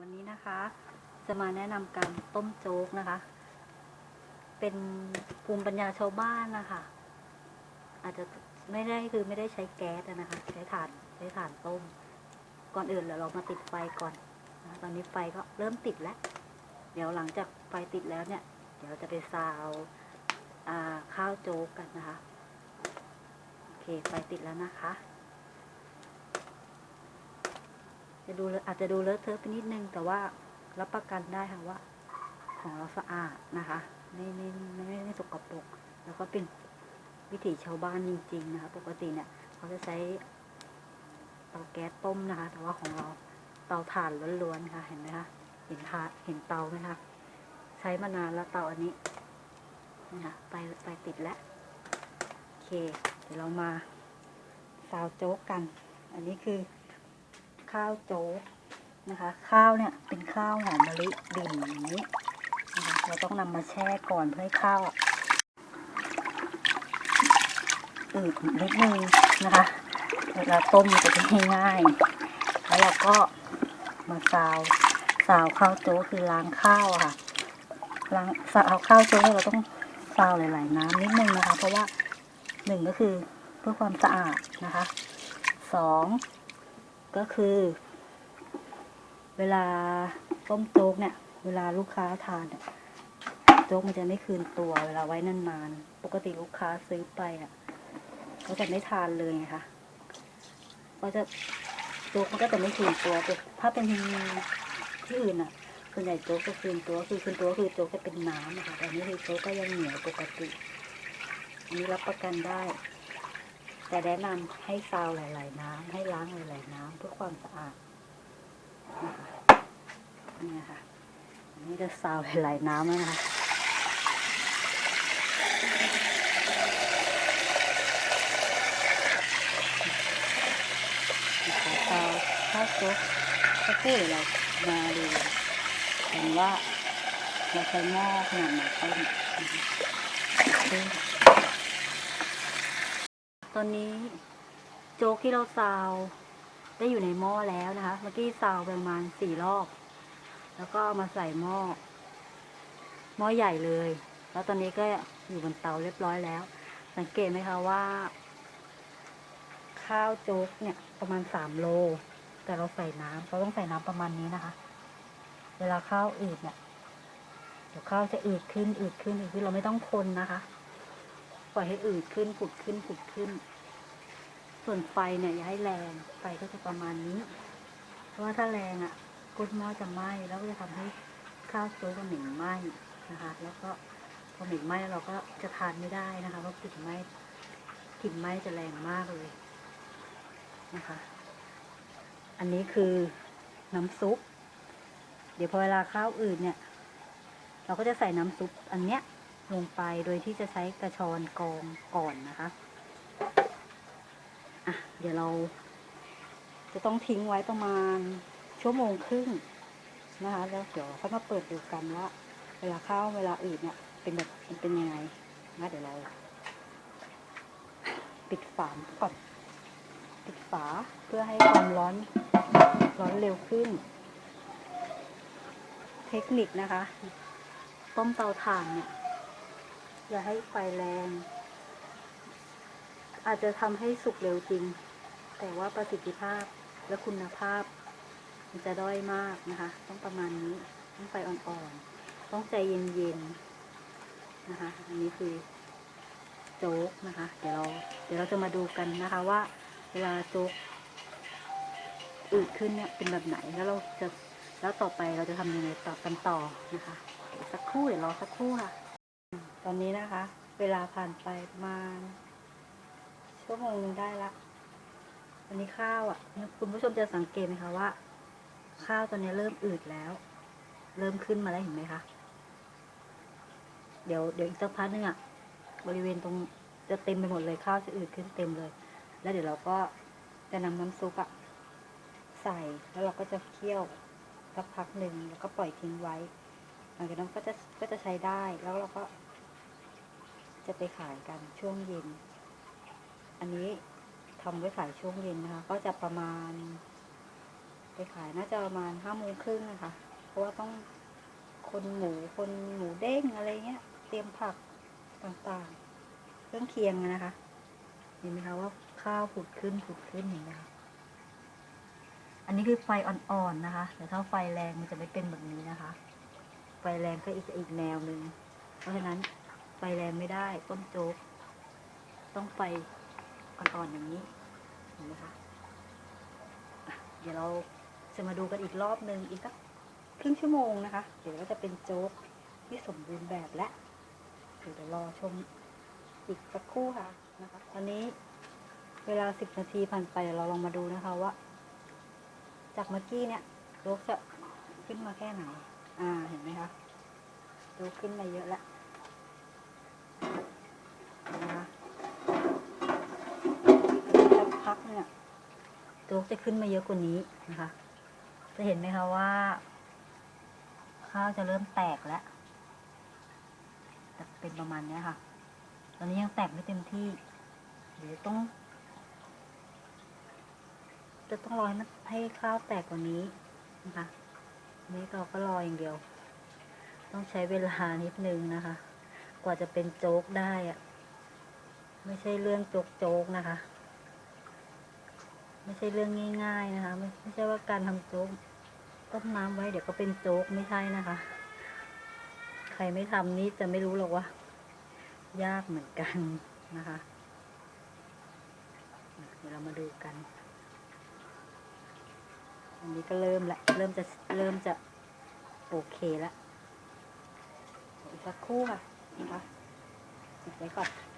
วันนี้นะคะ จะมาแนะนำการต้มโจ๊กนะคะ เป็นภูมิปัญญาชาวบ้านนะคะอาจจะไม่ได้คือไม่ได้ใช้แก๊สนะคะ ใช้ถ่านใช้ถ่านต้ม ก่อนอื่นเดี๋ยวเรามาติดไฟก่อนนะตอนนี้ไฟก็เริ่มติดแล้ว เดี๋ยวหลังจากไฟติดแล้วเนี่ย เดี๋ยวจะไปซาวข้าวโจ๊กกันนะคะ โอเคไฟติดแล้วนะคะ จะดูอาจจะดูเลอะเทอะไปนิดนึง แต่ว่ารับประกันได้ค่ะว่า ของเราสะอาดนะคะไม่ไม่ไม่ไม่สกปรกแล้วก็เป็นวิถีชาวบ้านจริงๆนะคะ ปกติเนี่ยเขาจะใช้เตาแก๊สต้มนะคะ แต่ว่าของเราเตาถ่านล้วนๆค่ะ เห็นไหมคะเห็นทาเห็นเตาไหมคะใช้มานานแล้วเตาอันนี้นะคะไฟไฟติดแล้วโอเค เดี๋ยวเรามาซาวโจ๊กกัน อันนี้คือ ข้าวโจ๊กนะคะ ข้าวเนี่ยเป็นข้าวหอมมะลิดิ่นอย่างนี้นะคะเราต้องนำมาแช่ก่อนเพื่อให้ข้าวอืดนิดนึงนะคะเวลาต้มมันจะได้ง่ายแล้วเราก็มาซาวซาวข้าวโจ๊กคือล้างข้าวค่ะล้างซาวข้าวโจ๊กเนี่ยเราต้องซาวหลาย ๆ น้ำนิดนึงนะคะ เพราะว่าหนึ่งก็คือเพื่อความสะอาดนะคะสอง ก็คือ เวลาต้มโจ๊กเนี่ย เวลาลูกค้าทานเนี่ยโจ๊กมันจะไม่คืนตัว เวลาไว้นานๆ ปกติลูกค้าซื้อไปอะเขาจะไม่ทานเลยไงคะก็จะโจ๊กมันก็จะไม่คืนตัวแต่ถ้าเป็นที่อื่นอะส่วนใหญ่โจ๊กจะคืนตัวคือคืนตัวคือโจ๊กจะเป็นน้ำนะคะแต่อันนี่คือโจ๊กก็ยังเหนียวปกติ อันนี้รับประกันได้ แต่แนะนำให้ซาวหลาย ๆ น้ำให้ล้างหลาย ๆ น้ำเพื่อความสะอาดนี่ค่ะนนี้จะซาวหลาย ๆ น้ำนะคะซาวข้าวซุปสักครู่เดี๋ยเรามาดูกันว่าเราใช้หม้อขนาดไหนต้นะคะ ตอนนี้โจ๊กที่เราซาวได้อยู่ในหม้อแล้วนะคะ เมื่อกี้ซาวปประมาณสี่รอบ แล้วก็เอามาใส่หม้อ หม้อใหญ่เลย แล้วตอนนี้ก็อยู่บนเตาเรียบร้อยแล้ว สังเกตไหมคะว่า ข้าวโจ๊กเนี่ยประมาณสามโล แต่เราใส่น้ำเราต้องใส่น้ำประมาณนี้นะคะ เวลาข้าวอืดเนี่ยเดี๋ยวข้าวจะอืดขึ้นอืดขึ้นอืดขึ้นเราไม่ต้องคนนะคะ ปล่อยให้อืดขึ้นผุดขึ้นผุดขึ้น ส่วนไฟเนี่ยอย่าให้แรงไฟก็จะประมาณนี้ เพราะว่าถ้าแรงอะก้นหม้อจะไหม้แล้วก็จะทำให้ข้าวโจ๊กมันเหม็นไหม้นะคะ แล้วก็พอเหม็นไหม้เราก็จะทานไม่ได้นะคะเพราะกลิ่นไหม้กลิ่นไหม้จะแรงมากเลยนะคะ อันนี้คือน้ำซุป เดี๋ยวพอเวลาข้าวอืดเนี่ย เราก็จะใส่น้ำซุปอันเนี้ย ลงไปโดยที่จะใช้กระชอนกองก่อนนะคะ อะ เดี๋ยวเรา จะต้องทิ้งไว้ประมาณชั่วโมงครึ่งนะคะ แล้วเดี๋ยวเขามาเปิดดูกันว่า เวลาข้าวเวลาอื่นเนี่ยเป็นแบบมันเป็นยังไงนะเดี๋ยวเราปิดฝาก่อนปิดฝาเพื่อให้ความร้อนร้อนเร็วขึ้น เทคนิคนะคะ ต้มเตาถ่านเนี่ย อย่าให้ไฟแรง อาจจะทำให้สุกเร็วจริง แต่ว่าประสิทธิภาพและคุณภาพ มันจะด้อยมากนะคะ ต้องประมาณนี้ ต้องไฟอ่อนๆ ต้องใจเย็นๆ นะคะ อันนี้คือโจ๊กนะคะ เดี๋ยวเราเดี๋ยวเราจะมาดูกันนะคะว่า เวลาโจ๊กอืดขึ้นเนี่ยเป็นแบบไหนแล้วเราจะแล้วต่อไปเราจะทำยังไงต่อกันต่อนะคะสักครู่เดี๋ยวรอสักครู่ค่ะ ตอนนี้นะคะ เวลาผ่านไปประมาณชั่วโมงหนึงได้ละอันนี้ข้าวอะคุณผู้ชมจะสังเกตไหมคะว่า ข้าวตอนนี้เริ่มอืดแล้ว เริ่มขึ้นมาแล้วเห็นไหมคะ เดี๋ยวเดี๋ยวอีกสักพักนึงอะบริเวณตรงจะเต็มไปหมดเลยข้าวจะอืดขึ้นเต็มเลย แล้วเดี๋ยวเราก็จะนำน้ำซุปอะใส่แล้วเราก็จะเคี่ยวสักพักหนึ่งแล้วก็ปล่อยทิ้งไว้หลังจากนั้นก็จะก็จะใช้ได้แล้วเราก็ จะไปขายกันช่วงเย็น อันนี้ทำไว้ขายช่วงเย็นนะคะ ก็จะประมาณ ไปขายน่าจะประมาณห้าโมงครึ่งนะคะ เพราะว่าต้องคนหมูคนหมูเด้งอะไรเงี้ย เตรียมผักต่างๆ เครื่องเคียงนะคะ เห็นไหมคะว่าข้าวผุดขึ้นผุดขึ้นเห็นไหมคะอันนี้คือไฟอ่อนๆนะคะแต่ถ้าไฟแรงมันจะไม่เป็นแบบนี้นะคะ ไฟแรงก็อีกอีกแนวหนึ่งเพราะฉะนั้น ไฟแรงไม่ได้ต้มโจ๊ก ต้องไฟอ่อนๆอย่างนี้เห็นไหมคะเดี๋ยวเราจะมาดูกันอีกรอบหนึ่งอีกสักครึ่งชั่วโมงนะคะ เดี๋ยวก็จะเป็นโจ๊กที่สมบูรณ์แบบแล้วเดี๋ยวรอชมอีกสักครู่ค่ะนะคะตอนนี้เวลาสิบนาทีผ่านไปเดี๋ยวเราลองมาดูนะคะว่า จากเมื่อกี้เนี่ยโจ๊กจะขึ้นมาแค่ไหน อ่าเห็นไหมคะโจ๊กขึ้นมาเยอะแล้ว นะคะสักพักเนี่ยโจ๊กจะขึ้นมาเยอะกว่านี้นะคะ จะเห็นไหมคะว่า ข้าวจะเริ่มแตกแล้วจะเป็นประมาณเนี้ยค่ะ ตอนนี้ยังแตกไม่เต็มที่เดี๋ยวต้อง จะต้องรอให้มันให้ข้าวแตกกว่านี้นะคะนี่เราก็รออย่างเดียว ต้องใช้เวลานิดนึงนะคะ กว่าจะเป็นโจ๊กได้อะ ไม่ใช่เรื่องโจกโจกนะคะ ไม่ใช่เรื่องง่าย ๆนะคะ ไม่ไม่ใช่ว่าการทำโจ๊กต้มน้ำไว้เดี๋ยวก็เป็นโจ๊กไม่ใช่นะคะ ใครไม่ทำนี่จะไม่รู้หรอกว่า ยากเหมือนกันนะคะเดี๋ยวเรามาดูกัน อันนี้ก็เริ่มละเริ่มจะเริ่มจะโอเคล้วอีกสักครู่ค่ะนะคะปิดไว้ก่อน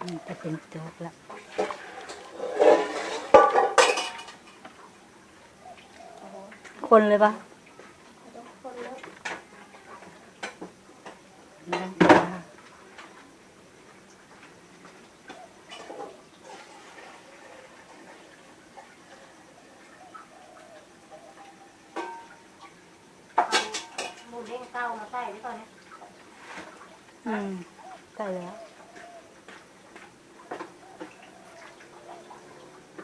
อืมจะเป็นโจ๊กล้วคนเลยปะไม่ต้องคนนะคะ หมู เด้งเต้ามาใส่ไว้ก่อนเนี่ยอืมใส่แล้ว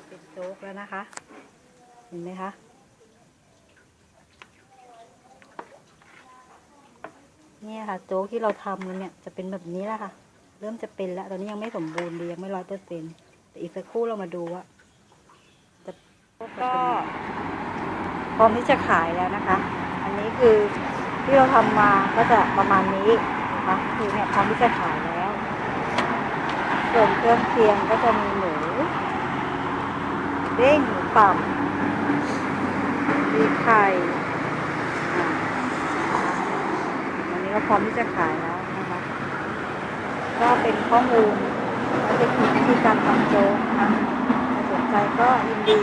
เป็นโจ๊กแล้วนะคะ เห็นไหมคะเนี่ยค่ะ โจ๊กที่เราทำกันเนี่ยจะเป็นแบบนี้แหละค่ะ เริ่มจะเป็นแล้ว ตอนนี้ยังไม่สมบูรณ์ดียังไม่ร้อยเปอร์เซ็นต์แต่อีกสักครู่เรามาดูว่าจะก็พร้อมที่จะขายแล้วนะคะ อันนี้คือ ที่เราทำมาก็จะประมาณนี้นะคะคือเนี่ยพร้อมที่จะขายแล้ว ส่วนเครื่องเคียงก็จะมีหมูเด้งหมูป่ำมีไข่อันนี้ก็พร้อมที่จะขายแล้วนะคะก็เป็นข้อมูลและเทคนิควิธีการทำโจ๊กนะคะสนใจก็ยินดี